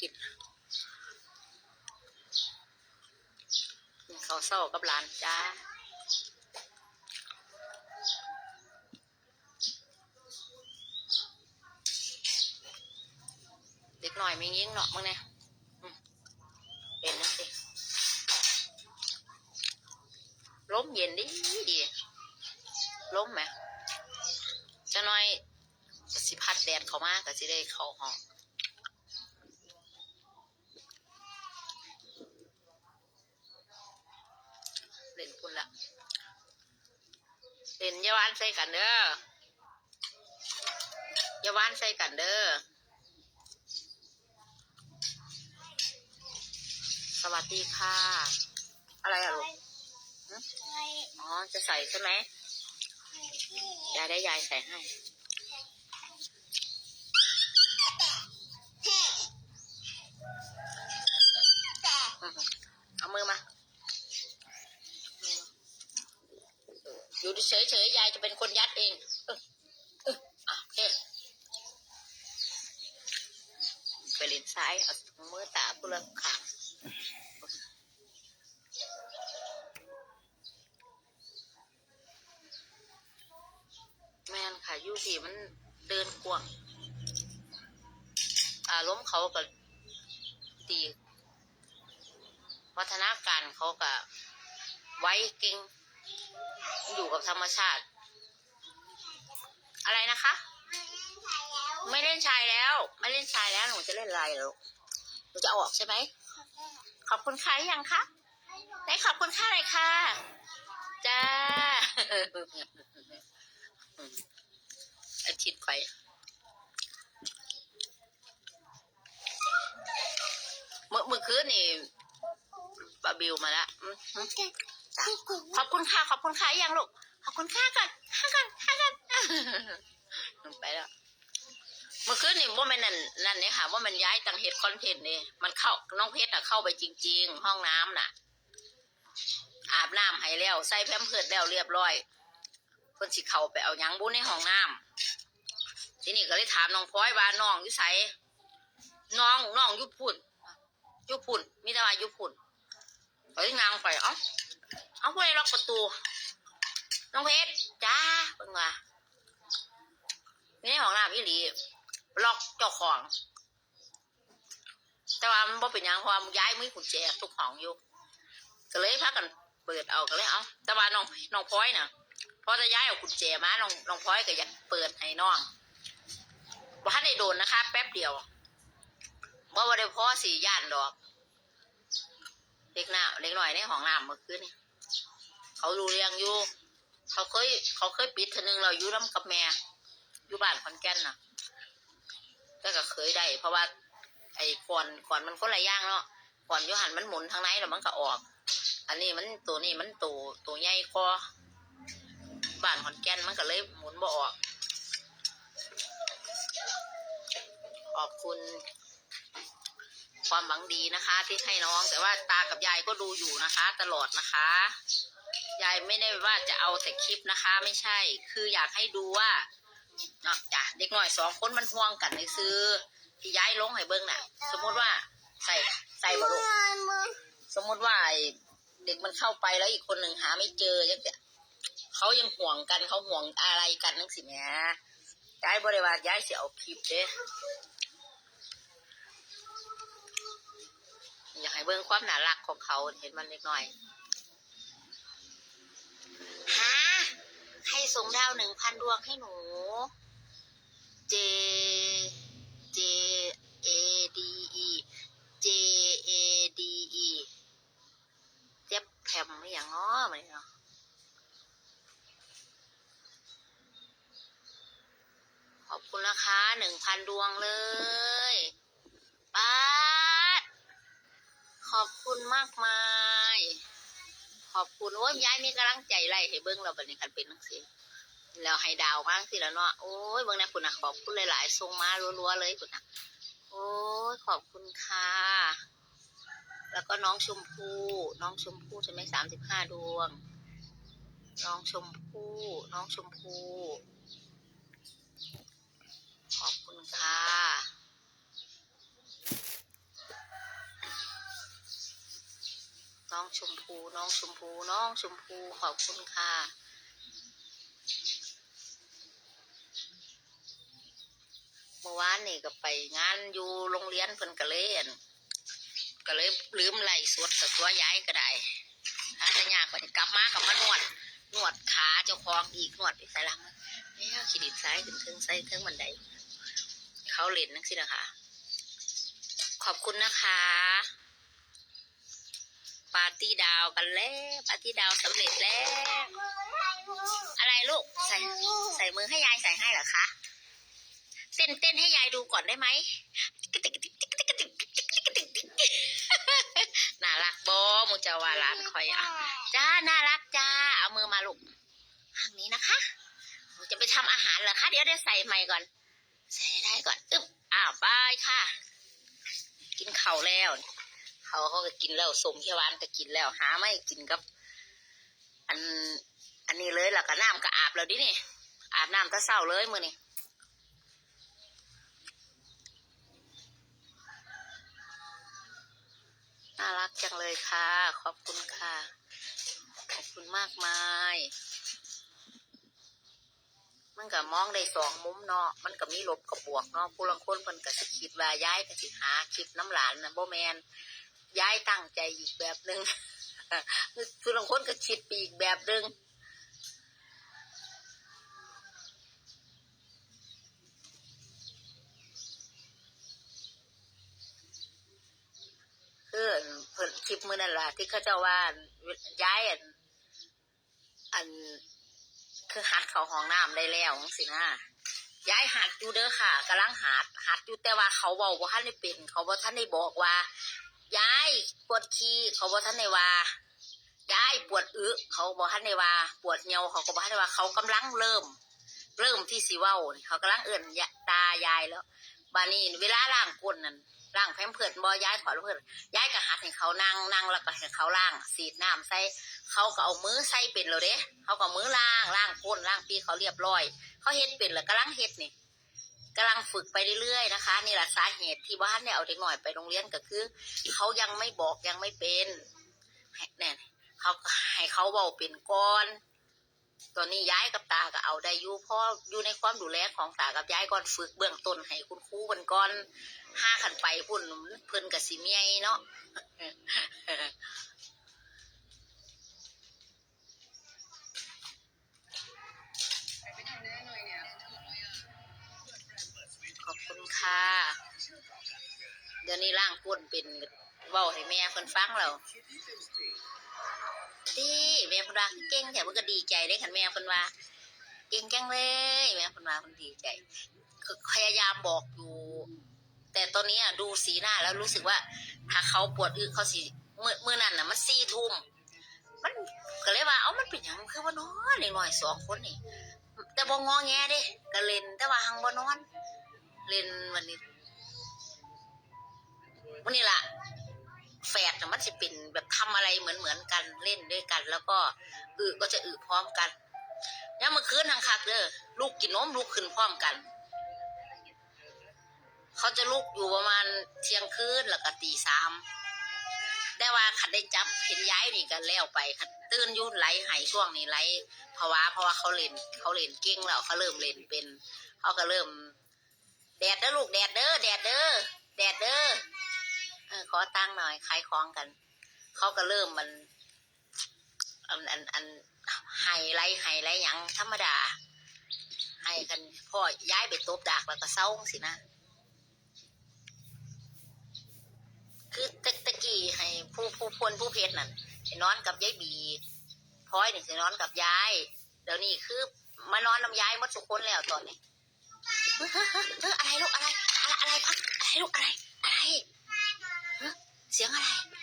กินกินข้าวเศร้ากับหลานจ้าเด็กหน่อยไม่ยิงเนาะมึงเนี่ยเป็นนั่นสิล้มเย็นดิดีล้มไหมจะน้อยสิพัดแดดเขามากก็สิได้เขาห้อง เล่นพุ่นละเล่นอยาวานใส่กันเด้ออยาวานใส่กันเด้อ สวัสดีค่ะ อะไรอะลูกหึอ๋อ จะใส่ใช่ไหมยายได้ยายใส่ให้ อือหือเอามือมา อยู่ เฉยๆยายจะเป็นคนยัดเองเออเอออะโอไปเล่นซ้ายเอามือตาพุละขาแม่นค่ะยูที่มันเดินกวางอารมณ์เขาก็ดีวัฒนาการเขาก็ไว้เก่ง อยู่กับธรรมชาติ อะไรนะคะ ไม่เล่นชายแล้ว ไม่เล่นชายแล้วหนูจะเล่นอะไรหรอลูกหนูจะออกใช่ไหมขอบคุณค่ะหรือยังคะได้ขอบคุณค่ะเลยค่ะจ้าอาทิตย์ไปเมื่อเมื่อคืนนี่บาบิวมาละอืมอืม จ้ะขอบคุณค่ะขอบคุณค่ะยังลูกขอบคุณค่ะก่อนค่ะก่อนค่ะก่อนไปแล้วเมื่อคืนนี่ว่ามันนั่นนั่นเนี่ยค่ะ ว่ามันย้ายตังเฮ็ดคอนเทนต์นี่มันเข้าน้องเพชรน่ะเข้าไปจริง ๆ ห้องน้ำน่ะ อาบน้ำให้แล้วใส่แพมเพิร์ดแล้วเรียบร้อยเพิ่นสิเข้าไปเอายังบุในห้องน้ำทีนี้ก็เลยถามน้องพลอยว่าน้องอยู่ไสน้องน้องอยู่พุ่นอยู่พุ่นมีแต่ว่าอยู่พุ่นเฮ้ยงางไปอ้า เอาผู้ล็อกประตู น้องเพชรจ้าเพิ่นว่ามีในห้องน้ำอีหลีล็อกเจ้าของ แต่ว่ามันบ่เป็นยังเพราะว่ามย้ายมือกุญแจทุกห้องอยู่ ก็เลยพากันเปิดเอาก็เลยเอาแต่ว่าน้องน้องพลอยน่ะพอจะย้ายเอากุญแจมาน้องน้องพลอยก็อยากเปิดให้น้องบ่ทันได้โดนนะคะ แป๊บเดียวบ่ว่าได้พ่อสี่ย่านดอกเด็กหน้าเด็กหน่อยในห้องน้ำเมื่อคืนนี่ เขารู้เรียงอยู่ เขาเคย เขาเคยปิดเทนึงเราอยู่น้ำกับแม่อยู่บ้านขอนแก่นน่ะแต่ก็เคยได้ เพราะว่า ไอ้ก่อนก่อนมันคนละอย่างเนาะก่อนยูหันมันหมุนทางไหนแล้วมันก็ออก อันนี้มันตัวนี้มันตัวตัวใหญ่กว่าบ้านขอนแก่นมันก็เลยหมุนบ่ออกขอบคุณ ความหวังดีนะคะ ที่ให้น้องแต่ว่าตากับยายก็ดูอยู่นะคะ ตลอดนะคะ ยายไม่ได้ว่าจะเอาแต่คลิปนะคะ ไม่ใช่ คืออยากให้ดูว่าเนาะจ้ะเด็กหน่อยสองคนมันห่วงกันในซื้อที่ย้ายลงให้เบิ้งน่ะ สมมติว่าใส่ใส่บอลูกสมมติว่าเด็กมันเข้าไปแล้วอีกคนหนึ่งหาไม่เจอยังเขายังห่วงกันเขาห่วงอะไรกันนั่งสิแม่ย้ายบริวารย้ายเสียเอาคลิปเด้อยากให้เบิ่งความน่ารักของเขาเห็นมันเล็กน้อยฮะให้ ส่งดาวหนึ่งพันดวงให้หนู J J A D E J A D E เจ็บแผมไม่อย่างง้อมาเลยเนาะขอบคุณนะคะหนึ่งพันดวงเลยป้าดขอบคุณมากมาย ขอบคุณโอ้ยยายมีกำลังใจไล่ให้เบิ้งเราบัดนี้คันเป็นนังสิแล้วให้ดาวมากสิแล้วเนาะโอ้ยเบิ้งนะคุณนะขอบคุณหลายๆทรงมารัวๆเลยคุณนะโอ้ยขอบคุณค่ะ แล้วก็น้องชมพู่น้องชมพู่ใช่ไหมสามสิบห้าดวง น้องชมพู่น้องชมพู่ขอบคุณค่ะ ชมพูน้องชมพูน้องชมพูขอบคุณค่ะเมื่อวานนี่ก็ไปงานอยู่โรงเรียนเพิ่นก็เล่นก็เลยลืมไหล่สวดกับตัวย้ายก็ได้ถ้าจะยากกว่ากลับมากับมานวดนวดขาเจ้าของอีกนวดไปใส่หลังแล้วขีดิบซ้ายขึ้นถึงใส่ถึงบันไดเขาเล่นนักสินะคะขอบคุณนะคะ ปาร์ตี้ดาวกันแล้วปาร์ตี้ดาวสำเร็จแล้วอะไรลูกใส่ใส่มือให้ยายใส่ให้เหรอคะเต้นเต้นให้ยายดูก่อนได้ไหมน่ารักโบมูจะว่าร้านคอยอะจ้าน่ารักจ้าเอามือมาลูกทางนี้นะคะจะไปทำอาหารเหรอคะเดี๋ยวเดี๋ยวใส่ใหม่ก่อน ใส่ได้ก่อนอึ๊บอ้าวบายค่ะ กินข้าวแล้ว เขาเขาก็กินแล้วสมเขียวหวานก็กินแล้ว หาไม่กินกับ อัน อันนี้เลยแล้วก็น้ำก็อาบแล้วดินี่ อาบน้ำตะเศร้าเลยมือนี่น่ารักจังเลยค่ะ ขอบคุณค่ะ ขอบคุณมากมาย มันก็มองได้สองมุมเนาะ มันก็มีลบกับบวกเนาะผู้ลังคนเพิ่นก็สิคิดว่าย้ายก็สิหาคลิปน้ำหลานนะโบแมน ย้ายตั้งใจอีกแบบหนึงผู้ลังคนก็คิดไปอีกแบบหนึงคือเพิ่นคลิปมื้อนั่นล่ะที่เขาเจ้าว่าย้ายอัน อัน คือหัดเขาห้องน้ำได้แล้วสินะย้ายหัดอยู่เด้อค่ะกำลังหัดหัดอยู่แต่ว่าเขาเว้าบ่ทันได้เป็น เขาบ่ทันได้บอกว่า ยายปวดขี้เขาบ่ทันได้ว่ายายปวดอึเขาบ่ทันได้ว่าปวดเหี่ยวเขาก็บ่ทันได้ว่าเขากำลังเริ่ม เริ่มที่สิเว้าเขากำลังเอิ่นตายายแล้วบานี้เวลาล้างก้นนั่นล้างแพมเพิดบ่ย้ายถอดเพิดย้ายก็หัดให้เขานั่งนั่งแล้วก็ให้เขาล้างสีดน้ำใส่เขาก็เอามือใส่เป็นแล้วเด้เขาก็มือล้างล้างก้นล้างปีเขาเรียบร้อย เขาเฮ็ดเป็นแล้วกำลังเฮ็ดนี่ กำลังฝึกไปเรื่อยๆนะคะนี่แหละสาเหตุที่บ้านเนี่ยเอาเด็กหน่อยไปโรงเรียนก็คือเขายังไม่บอกยังไม่เป็นเนี่ยเขาให้เขาเบาเป็นก่อน ตอนนี้ย้ายกับตาก็เอาได้อยู่พราะอยู่ในความดูแลของตากับย้ายก่อนฝึกเบื้องต้นให้คุณครูเพิ่นก่อนห้าขันไปพุ่นเพิ่นกับสิเมียเนาะ คุณค่ะ เดี๋ยวนี้ร่างก้นเป็นเว้าให้แม่เพิ่นฟังแล้วดีแม่เพิ่นว่าเก่งแต่เพิ่นก็ดีใจได้คันแม่เพิ่นว่าเก่งจังเลยแม่เพิ่นว่าเพิ่นดีใจพยายามบอกอยู่ แต่ตอนนี้ดูสีหน้าแล้วรู้สึกว่า ถ้าเขาปวดอึเขาสิมื้อมื้อนั้นน่ะ มันสี่ทุ่มมันก็เลยว่าเอามันเป็นหยังคือว่านอนหน่อยสองคนนี่แต่บ่งอแงเด้ก็เล่นแต่ว่าหังบ่นอน เล่นวันนี้ วันนี้ล่ะ แฝดน่ะมันจะเป็นแบบทำอะไรเหมือนเหมือนๆกันเล่นด้วยกัน แล้วก็อึก็จะอึพร้อมกันยามเมื่อคืนทางคักเด้อลูกกินนมลูกขึ้นพร้อมกัน เขาจะลุกอยู่ประมาณเที่ยงคืนแล้วก็ตีสามแต่ว่าขัดได้จับเห็นย้ายนี่กันแล้วไปขัดตื่นยุ่ไหลหายช่วงนี้ไหลภาวะเพราะว่าเขาเล่นเขาเล่นเก่งแล้วเขาเริ่มเล่นเป็น เขาก็เริ่ม แดดเด้อลูกแดดเด้อแดดเด้อแดดเด้อเออขอตั้งหน่อยขายของกัน เขาก็เริ่มมัน อันอันอันไฮไลท์ไฮไลท์ยังธรรมดาให้กันพ่อย้ายไปตบดากแล้วก็เศร้าสินะ คือตะตะกี้ให้ผู้ผู้พลผู้เพชรนั่นนอนกับยายบีพลอยนี่สินอนกับยายเดี๋ยวนี้คือมานอนน้ำยายหมดทุกคนแล้วตอนนี้ ฮ้ยเฮ้ยเฮ้ยอะไรลูกอะไร อะไรอะไรพักอะไรลูกอะไร อะไรเสียงอะไร